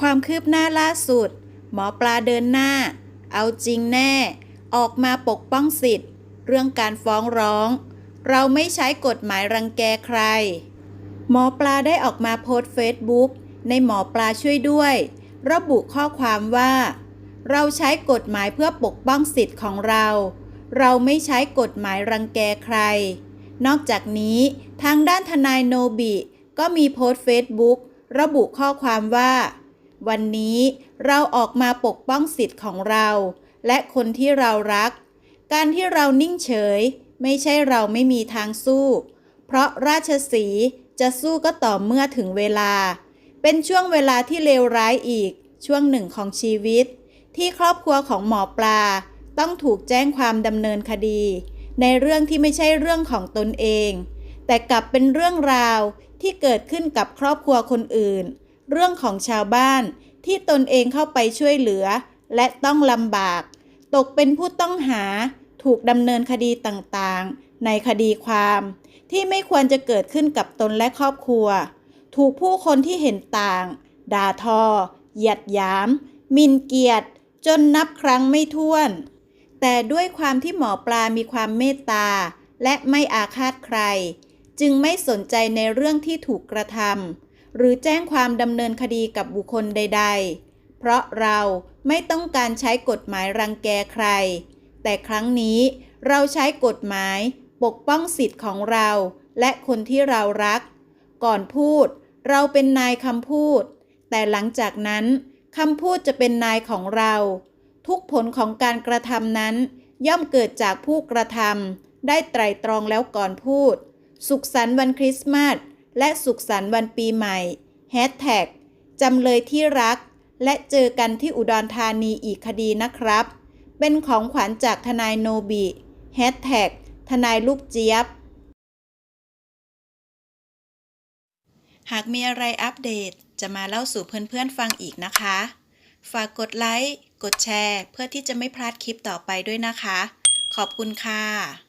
ความคืบหน้าล่าสุด หมอปลาเดินหน้า เอาจริงแน่ ออกมาปกป้องสิทธิ์ เรื่องการฟ้องร้อง เราไม่ใช้กฎหมายรังแกใคร หมอปลาได้ออกมาโพสต์เฟซบุ๊กในหมอปลาช่วยด้วย ระบุข้อความว่า เราใช้กฎหมายเพื่อปกป้องสิทธิ์ของเรา เราไม่ใช้กฎหมายรังแกใคร นอกจากนี้ทางด้านทนายโนบิก็มีโพสต์เฟซบุ๊กระบุข้อความว่า วันนี้เราออกมาปกป้องสิทธิ์ของเรา และคนที่เรารัก การที่เรานิ่งเฉย ไม่ใช่เราไม่มีทางสู้ เพราะราชสีจะสู้ก็ต่อเมื่อถึงเวลา เป็นช่วงเวลาที่เลวร้ายอีก ช่วงหนึ่งของชีวิต ที่ครอบครัวของหมอปลา ต้องถูกแจ้งความดำเนินคดี ในเรื่องที่ไม่ใช่เรื่องของตนเอง แต่กลับเป็นเรื่องราวที่เกิดขึ้นกับครอบครัวคนอื่น เรื่องของชาวบ้านที่ตนเองเข้าไปช่วยเหลือ และต้องลำบาก ตกเป็นผู้ต้องหาถูกดำเนินคดีต่างๆ ในคดีความ ที่ไม่ควรจะเกิดขึ้นกับตนและครอบครัว ถูกผู้คนที่เห็นต่าง ด่าทอ เหยียดหยาม มินเกียรติจนนับครั้งไม่ถ้วน แต่ด้วยความที่หมอปลามีความเมตตา และไม่อาฆาตใคร จึงไม่สนใจในเรื่องที่ถูกกระทำ หรือแจ้งความดำเนินคดีกับบุคคลใด ๆ เพราะเราไม่ต้องการใช้กฎหมายรังแกใคร แต่ครั้งนี้เราใช้กฎหมายปกป้องสิทธิ์ของเรา และคนที่เรารัก ก่อนพูด เราเป็นนายคำพูด แต่หลังจากนั้นคำพูดจะเป็นนายของเรา ทุกผลของการกระทำนั้น ย่อมเกิดจากผู้กระทำได้ไตรตรองแล้วก่อนพูด สุขสันต์วันคริสต์มาส และสุขสันต์วันปีใหม่แฮชแท็กจำเลยที่รัก และเจอกันที่อุดรธานีอีกคดีนะครับ เป็นของขวัญจากทนายโนบิแฮชแท็กทนายลูกเจี๊ยบ หากมีอะไรอัปเดตจะมาเล่าสู่เพื่อนๆฟังอีกนะคะ ฝากกดไลค์ กดแชร์ เพื่อที่จะไม่พลาดคลิปต่อไปด้วยนะคะ ขอบคุณค่ะ